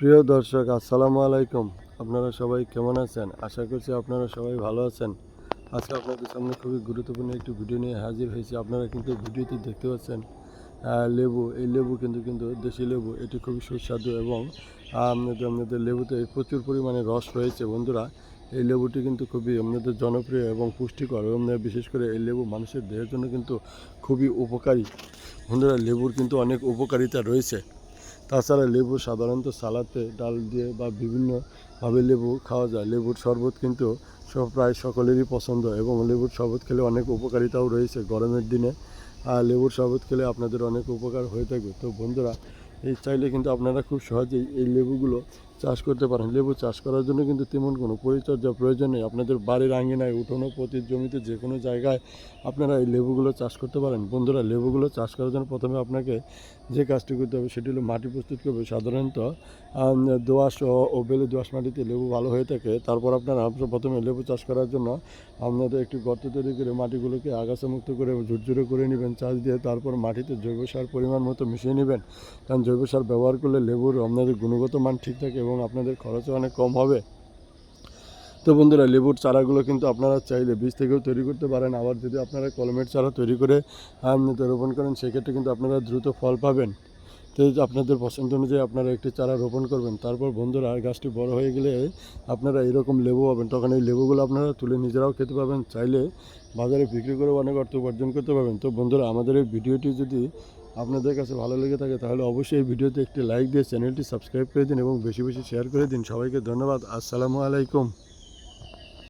প্রিয় দর্শক, আসসালামু আলাইকুম। আপনারা সবাই কেমন আছেন? আশা করছি আপনারা সবাই ভালো আছেন। আজকে আপনাদের সামনে খুবই গুরুত্বপূর্ণ একটি ভিডিও নিয়ে হাজির হয়েছি। আপনারা কিন্তু ভিডিওতে দেখতে পাচ্ছেন লেবু। এই লেবু কিন্তু কিন্তু দেশি লেবু। এটি খুবই সুস্বাদু এবং আপনাদের লেবুতে প্রচুর পরিমাণে রস রয়েছে। বন্ধুরা, এই লেবুটি কিন্তু খুবই আপনাদের জনপ্রিয় এবং পুষ্টিকর এবং বিশেষ করে এই লেবু মানুষের দেহের জন্য কিন্তু খুবই উপকারী। বন্ধুরা, লেবুর কিন্তু অনেক উপকারিতা রয়েছে। তাছাড়া লেবু সাধারণত সালাতে ডাল দিয়ে বা বিভিন্নভাবে লেবু খাওয়া যায়। লেবুর শরবত কিন্তু সব প্রায় সকলেরই পছন্দ এবং লেবুর শরবত খেলে অনেক উপকারিতাও রয়েছে গরমের দিনে। আর লেবুর শরবত খেলে আপনাদের অনেক উপকার হয়ে থাকবে। তো বন্ধুরা, এই চাইলে কিন্তু আপনারা খুব সহজেই এই লেবুগুলো চাষ করতে পারেন। লেবু চাষ করার জন্য কিন্তু তেমন কোনো পরিচর্যা প্রয়োজন নেই। আপনাদের বাড়ির আঙিনায় উঠোনো প্রতি জমিতে যে কোনো জায়গায় আপনারা এই লেবুগুলো চাষ করতে পারেন। বন্ধুরা, লেবুগুলো চাষ করার জন্য প্রথমে আপনাকে যে কাজটি করতে হবে সেটি হলো মাটি প্রস্তুত করবে। সাধারণত দোআঁশ ও- বেলে দোআঁশ মাটিতে লেবু ভালো হয়ে থাকে। তারপর আপনারা প্রথমে লেবু চাষ করার জন্য আপনাদের একটি গর্ত তৈরি করে মাটিগুলোকে আগাছা মুক্ত করে ঝুরঝুরে করে নেবেন। চাষ দিয়ে তারপর মাটিতে জৈব সার পরিমাণ মতো মিশিয়ে নেবেন। কারণ জৈব সার ব্যবহার করলে লেবুর আপনাদের গুণগত মান ঠিক থাকে এবং আপনাদের খরচও অনেক কম হবে। তো বন্ধুরা, লেবুর চারাগুলো কিন্তু আপনারা চাইলে বীজ থেকেও তৈরি করতে পারেন। আবার যদি আপনারা কলমের চারা তৈরি করে রোপণ করেন, সেক্ষেত্রে কিন্তু আপনারা দ্রুত ফল পাবেন। তো আপনাদের পছন্দ অনুযায়ী আপনারা একটি চারা রোপণ করবেন। তারপর বন্ধুরা, গাছটি বড় হয়ে গেলে আপনারা এরকম লেবু পাবেন। তখন এই লেবুগুলো আপনারা তুলে নিজেরাও খেতে পাবেন। চাইলে বাজারে বিক্রি করে অনেক অর্থ উপার্জন করতে পারবেন। তো বন্ধুরা, আমাদের এই ভিডিওটি যদি আপনাদের কাছে ভালো লেগে থাকে তাহলে অবশ্যই ভিডিওতে একটি লাইক দিয়ে চ্যানেলটি সাবস্ক্রাইব করে দিন এবং বেশি বেশি শেয়ার করে দিন। সবাইকে ধন্যবাদ। আসসালামু আলাইকুম।